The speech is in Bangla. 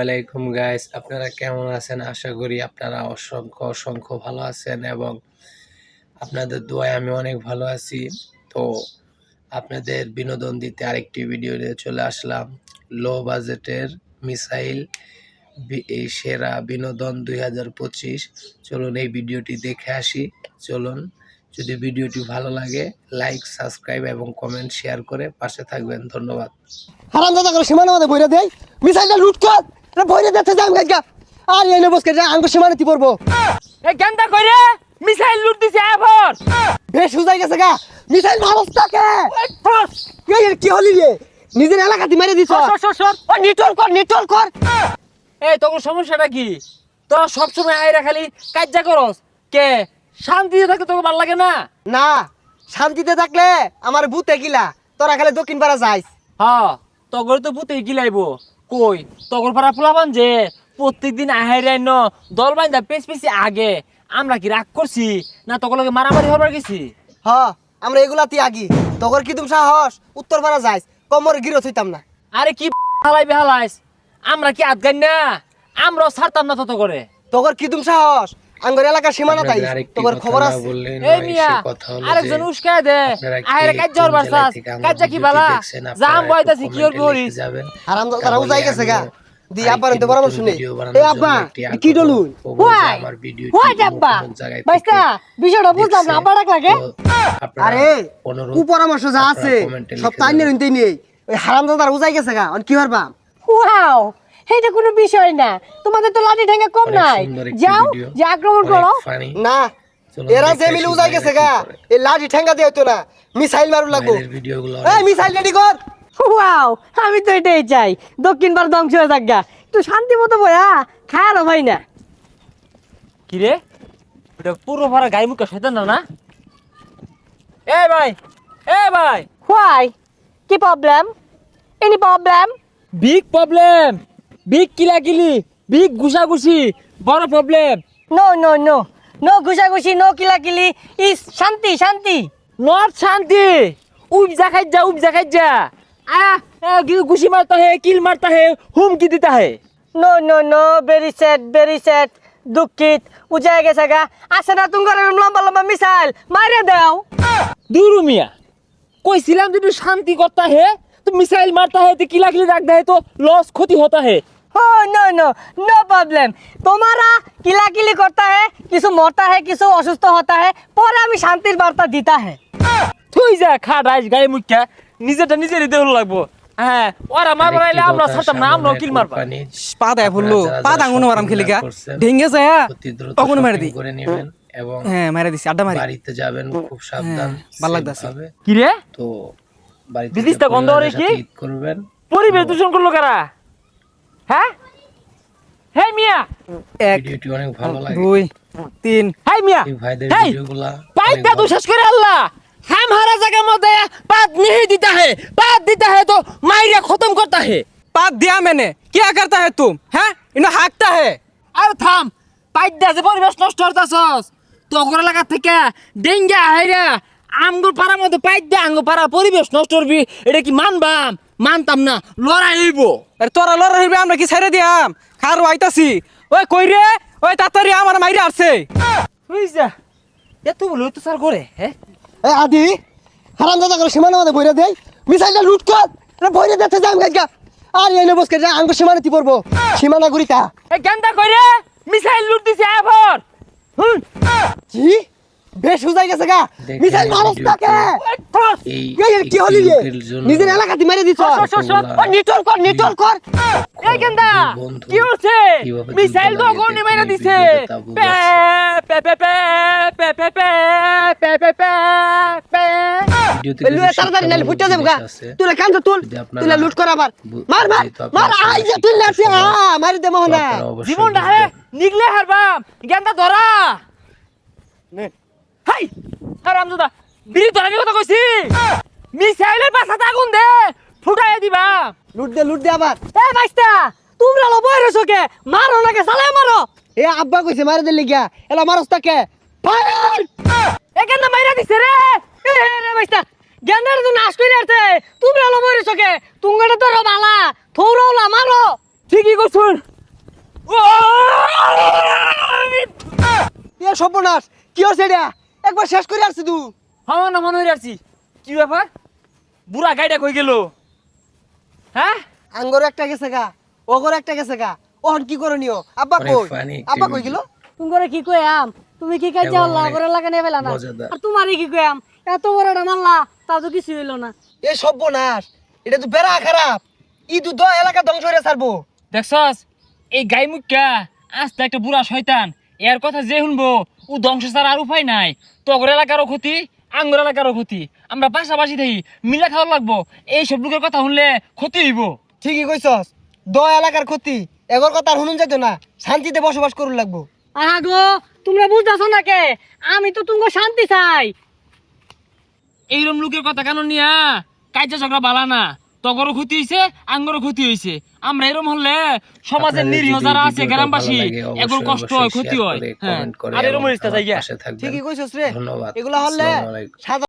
আলাইকুম গাইস আপনারা কেমন আছেন? আশা করি আপনারা অসংখ্য অসংখ্য ভালো আছেন এবং আপনাদের দোয়ায় আমি অনেক ভালো আছি। তো আপনাদের বিনোদন দিতে আরেকটি ভিডিও নিয়ে চলে আসলাম। লো বাজেটের মিসাইল এই সেরা বিনোদন দুই হাজার পঁচিশ। চলুন এই ভিডিওটি দেখে আসি। চলুন, যদি ভিডিওটি ভালো লাগে লাইক সাবস্ক্রাইব এবং কমেন্ট শেয়ার করে পাশে থাকবেন। ধন্যবাদ। দাদা করে সীমানা বইরা দেয়। মিসাইলটা এটা দেখতে যাম গাইগা আর এই বসকে যা আঙ্গুর সীমানা তি পড়ব। এ গেন্দা কইরে মিসাইল লুট দিছে এবার। বেশ হুজাই গেছে গা। মিসাইল ভারত তাকে। এই কি হলি রে? নিজের এলাকাতে মেরে দিছ। সর, সর, সর। ও নিটল কর নিটল কর। এই তোর সমস্যাটা কি? তোরা সবসময় আইরা খালি কাজ্জা করস। কে? শান্তিতে থাকতে তোকে ভালো লাগে না? না শান্তিতে থাকলে আমার ভূতে গিলা। তোরা খালি দক্ষিণ পাড়া যাইস। হ্যাঁ তো পুতে গিলাইব। কই? তগর পাড়া পোলাবান যে প্রত্যেকদিন আহাইরাই ন দল বাইন্দা পেছ পেছি আগে। আমরা কি রাগ করছি? না তখন লগে মারামারি হবার গেছি? হ আমরা এগুলাতে আগি। তখন কি তুমি সাহস? উত্তর পাড়া যাইস কমর গিরো হইতাম না। আরে কি হালাই বেহালাইস? আমরা কি আদগান না? আমরাও ছাড়তাম না তত করে। তখন কি তুমি সাহস? আঙ্গর এলাকার সীমানা তাই। তোমার খবর আছে? এই মিয়া আরেকজন দে। আহের কাজ জ্বর কাজ কি বালা জাম বয়তাছি কি ওর আরাম তারা উজাই গেছে গা। দি তো এ আব্বা কি আব্বা বিষয়টা বুঝলাম না লাগে। আরে কু পরামর্শ যা আছে সব তাই নেই নেই। ওই হারামদাদার উজাই গেছে গা কি ওয়াও এটা কোনো বিষয় না। তোমাদের তো লাঠি ঠেঙ্গা কম নাই। যাও যে আক্রমণ করো। না এরা যে মিলে উজাই গেছে গা। এই লাঠি ঠেঙ্গা দিয়ে হইতো না। মিসাইল মারু লাগবো। এই মিসাইল রেডি কর। ওয়াও আমি তো এটাই চাই। দক্ষিণ পার ধ্বংস হয়ে থাক গা। একটু শান্তি মতো বয়া খায়ারও ভাই না। কি রে এটা পুরো ভরা গাই মুখে শয়তান না না? এ ভাই এ ভাই। হোয়াই কি problem any problem big problem big কিলাকিলি big ঘুষাঘুষি বড় problem no no no no ঘুষাঘুষি no কিলাকিলি ইস শান্তি শান্তি। নট শান্তি। উপজা খাই যা উপজা খাই যা আ ঘুষি মারতা হে কিল মারতা হে হুম হুমকি দিতা হে। No no no very sad very sad দুঃখিত। উজায় গেছে গা। আছে না তুমি লম্বা লম্বা মিসাইল? মারে দাও। দুরু মিয়া কইছিলাম যদি শান্তি করতা হে তো মিসাইল মারতা হে তো কিলাকিলি রাখতা হে তো লস ক্ষতি হতা হে। हो नो नो नो प्रॉब्लम তোমারা কিলাকিলি করতা হে কিছু মরতা হে কিছু অসুস্থ হতা হে পরে আমি শান্তির বার্তা দিতা হে। তুই যা খাড়াইস গায়ে মুখ্যা নিজেটা নিজেরই দেহ লাগবো। হ্যাঁ ওরা মারবো নাইলে আমরা ছাড়তাম না আমরাও মারবা। পা দেয় ফুললো পা দাঙ্গুনো মারাম খেলিকা ঢেঙ্গে যায় হ্যাঁ, তখন মারি দি এবং হ্যাঁ মারি দিছি আড্ডা মারি। বাড়িতে যাবেন খুব হ্যাঁ, সাবধান ভালো লাগতাছে। কি রে? তো বাড়িতে বিদিস্তা গন্ধ হরে কি? করবেন। পরিবেশ দূষণ করল কারা? হ্যাঁ? হে মিয়া! এক ভিডিওটি অনেক ভালো লাগে। দুই তিন। হাই মিয়া! ভাইদের ভিডিওগুলা পাইটা তো শেষ করে আল্লাহ! হাম হারা জায়গা মধ্যে পাত নিহি দিতা হে পাত দিতা হে তো মাইরে খতম করতা হে। পাত দিয়া মেনে কিয়া করতা হে তুম হ্যাঁ? ইনো হাকতা হে। আর থাম পাইটা যে পরিবেশ নষ্ট করতাছস তো গোরা লাগা থেকে ডেঙ্গা হাইরা আমগুর পাড়ার মধ্যে পাইপ দে আঙ্গুর পাড়া পরিবেশ নষ্ট করবি। এটা কি মানবাম? মানতাম না। লড়াই হইব। আরে তোরা লড়া হইবে আমরা কি ছেড়ে দিয়াম? খার আইতাছি। ওই কই রে? ওই তাড়াতাড়ি আমার মাইরে আসছে বুঝছা এত বলে তো স্যার করে হ্যাঁ এই আদি হারাম দাদা করে সীমানা মধ্যে বইরা দেয় মিসাইলটা লুট কর। বইরা দেখতে যাম গাইগা আর এই বসকে যা আঙ্গুর সীমানা তি পড়ব। সীমানা গুড়িতা এ গেন্দা কইরে মিসাইল লুট দিছে এবার হুম? কি বেশ হুজাই গেছে গা মিসাইল ভিডিওটি। তাকে এই কি হলি রে নিজের এলাকাতে মেরে দিছ। ও নিটল কর নিটল কর এই গেন্দা কি হচ্ছে মিসাইল তো লাগিয়ে মেরে দিছে পে পে পে পে পে পে পে পে পে পে লুয়ে কিছু তাড়াতাড়ি নালে ফুটে যাব গা। তুই কান্ত তুল তুই লুট কর আবার মার মার মার আই যে তুই লাফি আ মারি দে মোহনা। হে নিগলে হারবাম গেন্দা ধরা হাই হারামজাদা বিড়ি ধরার কথা কইছি। মিসাইলের পাছাতে আগুন দে ফুটাই দিবা। লুট দে লুট দে আবার। এ বাইস্তা তোমরা লো বই রইছো কে মারো নাকি সালে মারো। এ আব্বা কইছে মারি দে লিগা। এলা মারস তাকে ফায়ার! এখানে মাইরা দিছে রে? এ রে বাইস্তা গেন্দার তো নাশ করে আসছে তোমরা লো বই রইছো কে তুঙ্গটা তো বালা থৌরাওলা মারো। ঠিকই করছুন এ সর্বনাশ কি হচ্ছে এটা? একবার শেষ করে আসছি তুই আমার না মনে হয়ে আসছি। কি ব্যাপার? বুড়া গাইডা কই গেল? হ্যাঁ? আঙ্গর একটা গেছে গা ওগর একটা গেছে গা। ওহন কি করণীয়? আব্বা কই? আব্বা কই গেল? তুমি করে কি কইয়াম তুমি কি খাইছো? আল্লাহ করে লাগা নেবে না। আর তোমারই কি কইয়াম এত বড় একটা মাল্লা তা তো কিছু হইল না। এ সর্বনাশ। এটা তো বেড়া খারাপ। ই তো দ এলাকা ধ্বংস হয়ে ছাড়বো। দেখছস? এই গাই মুখা আস্তে একটা বুড়া শয়তান। এর কথা যে শুনব ও ধ্বংস ছাড়া আর উপায় নাই। তগর এলাকারও ক্ষতি আঙ্গুর এলাকারও ক্ষতি। আমরা পাশাপাশি থাকি মিলা খাওয়া লাগবো। এই সব লোকের কথা শুনলে ক্ষতি হইব। ঠিকই কইছস দ এলাকার ক্ষতি এগর কথা আর শুনুন যেত না শান্তিতে বসবাস করুন লাগবো। আহা গো তোমরা বুঝতেছো না কে? আমি তো তুমি শান্তি চাই। এইরকম লোকের কথা কেন নিয়া? কাজে ঝগড়া বালা না। তগরও ক্ষতি হয়েছে আঙ্গরও ক্ষতি হয়েছে আমরা এরকম হলে সমাজের নিরীহ যারা আছে গ্রামবাসী এগুলোর এগুলো কষ্ট হয় ক্ষতি হয়। হ্যাঁ। আর এরকম। ঠিকই কইছস রে। ধন্যবাদ। এগুলা হলে